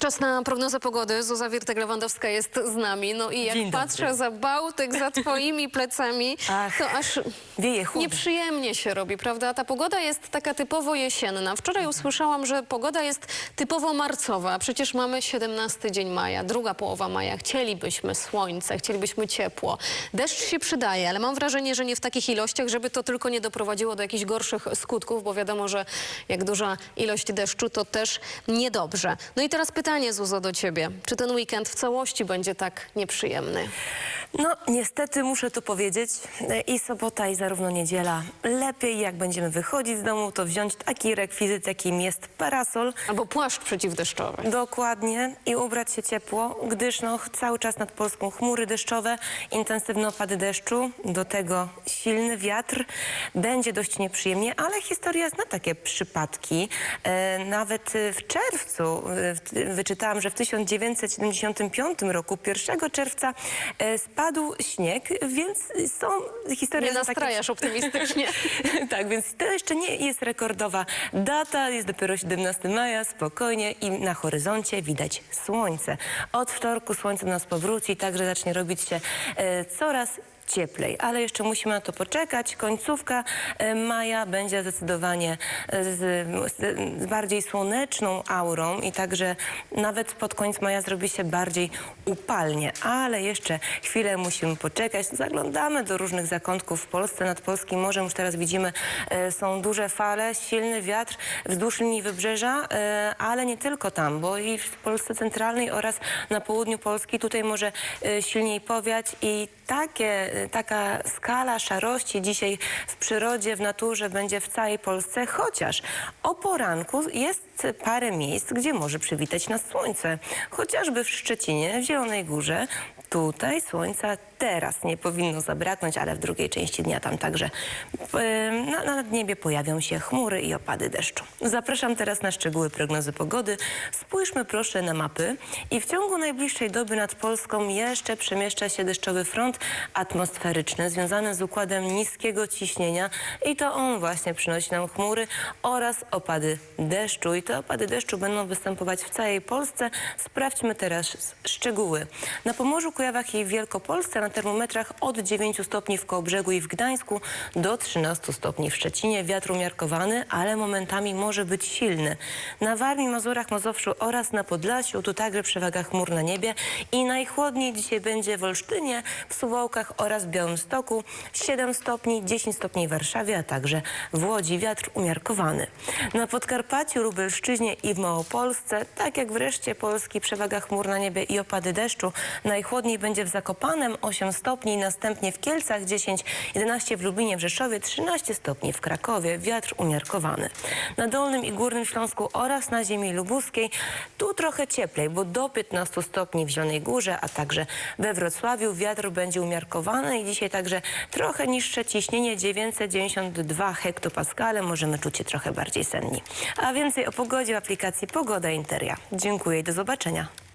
Czas na prognozę pogody. Zuza Wirtek-Lewandowska jest z nami. No i jak Dzień dobry. patrzę za Bałtyk, za twoimi plecami, Ach, to aż Wieje chłodno. nieprzyjemnie się robi, prawda? Ta pogoda jest taka typowo jesienna. Wczoraj usłyszałam, że pogoda jest typowo marcowa. a Przecież mamy 17 dzień maja, druga połowa maja. Chcielibyśmy słońce, chcielibyśmy ciepło. Deszcz się przydaje, ale mam wrażenie, że nie w takich ilościach, żeby to tylko nie doprowadziło do jakichś gorszych skutków, bo wiadomo, że jak duża ilość deszczu, to też niedobrze. No i teraz pytanie, Zuzo, do ciebie. Czy ten weekend w całości będzie tak nieprzyjemny? No, niestety muszę to powiedzieć. E, I sobota, i zarówno niedziela. Lepiej, jak będziemy wychodzić z domu, to wziąć taki rekwizyt, jakim jest parasol. Albo płaszcz przeciwdeszczowy. Dokładnie i ubrać się ciepło, gdyż no, cały czas nad Polską chmury deszczowe, intensywne opady deszczu, do tego silny wiatr. Będzie dość nieprzyjemnie, ale historia zna takie przypadki. E, nawet w czerwcu wyczytałam, że w 1975 roku, 1 czerwca e, spadł śnieg, więc są historie Nie zna takie nastrajasz optymistycznie. tak, więc to jeszcze nie jest rekordowa data, jest dopiero 17 maja, spokojnie i na horyzoncie widać słońce. Od wtorku słońce do nas powróci, także zacznie robić się e, coraz cieplej, ale jeszcze musimy na to poczekać. Końcówka e, maja będzie zdecydowanie z, z, bardziej słoneczną aurą i także nawet pod koniec maja zrobi się bardziej upalnie, ale jeszcze chwilę musimy poczekać. Zaglądamy do różnych zakątków w Polsce. Nad Polskim Morzem już teraz widzimy e, są duże fale, silny wiatr wzdłuż linii wybrzeża, e, ale nie tylko tam, bo i w Polsce centralnej oraz na południu Polski tutaj może silniej powiać i takie, taka skala szarości dzisiaj w przyrodzie, w naturze będzie w całej Polsce, chociaż o poranku jest parę miejsc, gdzie może przywitać nas słońce. Chociażby w Szczecinie, w Zielonej Górze. Tutaj słońca teraz nie powinno zabraknąć, ale w drugiej części dnia tam także na, na niebie pojawią się chmury i opady deszczu. Zapraszam teraz na szczegóły prognozy pogody. Spójrzmy proszę na mapy i w ciągu najbliższej doby nad Polską jeszcze przemieszcza się deszczowy front atmosferyczny związany z układem niskiego ciśnienia i to on właśnie przynosi nam chmury oraz opady deszczu. I te opady deszczu będą występować w całej Polsce. Sprawdźmy teraz szczegóły. Na Pomorzu, Kujawach i Wielkopolsce na termometrach od 9 stopni w Kołobrzegu i w Gdańsku do 13 stopni w Szczecinie. Wiatr umiarkowany, ale momentami może być silny. Na Warmii, Mazurach, Mazowszu oraz na Podlasiu tu także przewaga chmur na niebie i najchłodniej dzisiaj będzie w Olsztynie, w Suwałkach oraz Białymstoku 7 stopni, 10 stopni w Warszawie, a także w Łodzi wiatr umiarkowany. Na Podkarpaciu, Lubelszczyźnie i w Małopolsce, tak jak w reszcie Polski, przewaga chmur na niebie i opady deszczu. Najchłodniej będzie w Zakopanem 8 stopni, następnie w Kielcach 10, 11 w Lublinie, w Rzeszowie, 13 stopni w Krakowie, wiatr umiarkowany. Na Dolnym i Górnym Śląsku oraz na ziemi lubuskiej tu trochę cieplej, bo do 15 stopni w Zielonej Górze, a także we Wrocławiu wiatr będzie umiarkowany i dzisiaj także trochę niższe ciśnienie 992 hektopaskale. Możemy czuć się trochę bardziej senni. A więcej o pogodzie w aplikacji Pogoda Interia. Dziękuję i do zobaczenia.